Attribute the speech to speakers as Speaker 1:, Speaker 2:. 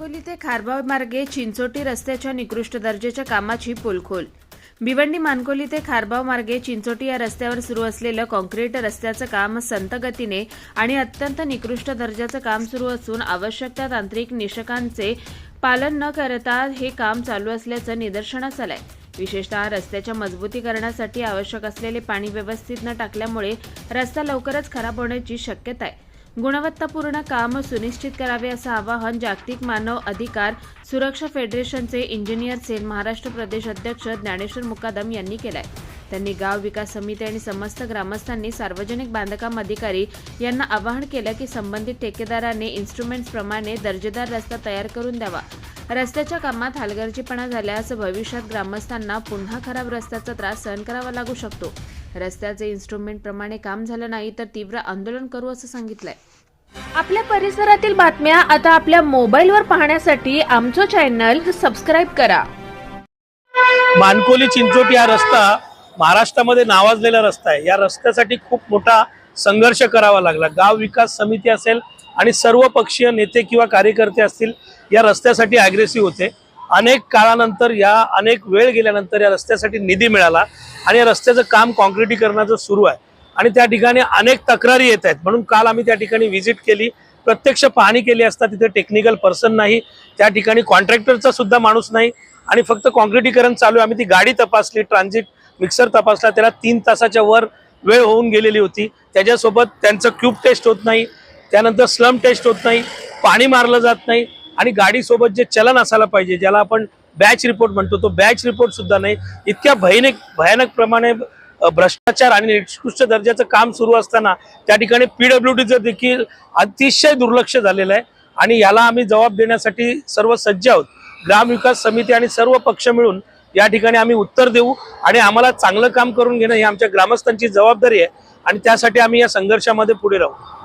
Speaker 1: मानकोली ते खारबाव मार्गे चिंचोटी रस्त्याच्या निकृष्ट दर्जाच्या कामाची पोलखोल. भिवंडी मानकोली ते खारबाव मार्गे चिंचोटी या रस्त्यावर सुरू असलेलं कॉन्क्रीट रस्त्याचं काम संत गतीने आणि अत्यंत निकृष्ट दर्जाचं काम सुरू असून आवश्यक त्या तांत्रिक निषकांचे पालन न करता हे काम चालू असल्याचं निदर्शनास आलंय. विशेषतः रस्त्याच्या मजबूतीकरणासाठी आवश्यक असलेले पाणी व्यवस्थित न टाकल्यामुळे रस्ता लवकरच खराब होण्याची शक्यता आहे गुणवत्तापूर्ण काम सुनिश्चित करावे असं आवाहन जागतिक मानव अधिकार सुरक्षा फेडरेशनचे इंजिनियर सेल महाराष्ट्र प्रदेश अध्यक्ष ज्ञानेश्वर मुकादम यांनी केलंय. त्यांनी गाव विकास समिती आणि समस्त ग्रामस्थांनी सार्वजनिक बांधकाम अधिकारी यांना आवाहन केलं की संबंधित ठेकेदाराने इन्स्ट्रुमेंट्सप्रमाणे दर्जेदार रस्ता तयार करून द्यावा. रस्त्याच्या कामात हलगर्जीपणा झाल्यास भविष्यात ग्रामस्थांना पुन्हा खराब रस्त्याचा त्रास सहन करावा लागू शकतो. रस्त्याचे इन्स्ट्रुमेंट प्रमाणे काम झालं नाही तर तीव्र आंदोलन करू असं सांगितलंय. आपल्या परिसरातील बातम्या आता आपल्या मोबाईलवर पाहण्यासाठी आमचं चॅनल सबस्क्राईब करा.
Speaker 2: मानकोली चिंचोटी हा रस्ता महाराष्ट्रामध्ये नावाजलेला रस्ता आहे. या रस्त्यासाठी खूप मोठा संघर्ष करावा लागला. गाव विकास समिती असेल आणि सर्व पक्षीय नेते किंवा कार्यकर्ते असतील या रस्त्यासाठी अग्रेसिव्ह होते. अनेक काळानंतर या अनेक वेळ गेल्यानंतर या रस्त्यासाठी निधी मिळाला. आणि या रस्त्याचं काम कॉन्क्रिटीकरणाचं सुरू आहे. आणि त्या ठिकाणी अनेक तक्रारी येत आहेत. म्हणून काल आम्ही त्या ठिकाणी व्हिजिट केली. प्रत्यक्ष पाहणी केली असता तिथे टेक्निकल पर्सन नाही. त्या ठिकाणी कॉन्ट्रॅक्टरचा सुद्धा माणूस नाही. आणि फक्त कॉन्क्रिटीकरण चालू आहे. आम्ही ती गाडी तपासली ट्रान्झिट मिक्सर तपासला. त्याला तीन तासाच्या वर वेळ होऊन गेलेली होती. त्याच्यासोबत त्यांचं क्यूब टेस्ट होत नाही. त्यानंतर स्लम टेस्ट होत नाही. पाणी मारलं जात नाही. आणि गाडीसोबत जे चलन असायला पाहिजे ज्याला आपण बॅच रिपोर्ट म्हणतो तो बॅच रिपोर्ट सुद्धा नाही. इतक्या भयानक भयानक प्रमाणे भ्रष्टाचार आणि निकृष्ट दर्जाचं काम सुरू असताना त्या ठिकाणी पीडब्ल्यू डीचं देखील अतिशय दुर्लक्ष झालेलं आहे. आणि याला आम्ही जबाब देण्यासाठी सर्व सज्ज आहोत. ग्रामविकास समिती आणि सर्व पक्ष मिळून या ठिकाणी आम्ही उत्तर देऊ आणि आम्हाला चांगलं काम करून घेणं ही आमच्या ग्रामस्थांची जबाबदारी आहे. आणि त्यासाठी आम्ही या संघर्षामध्ये पुढे राहू.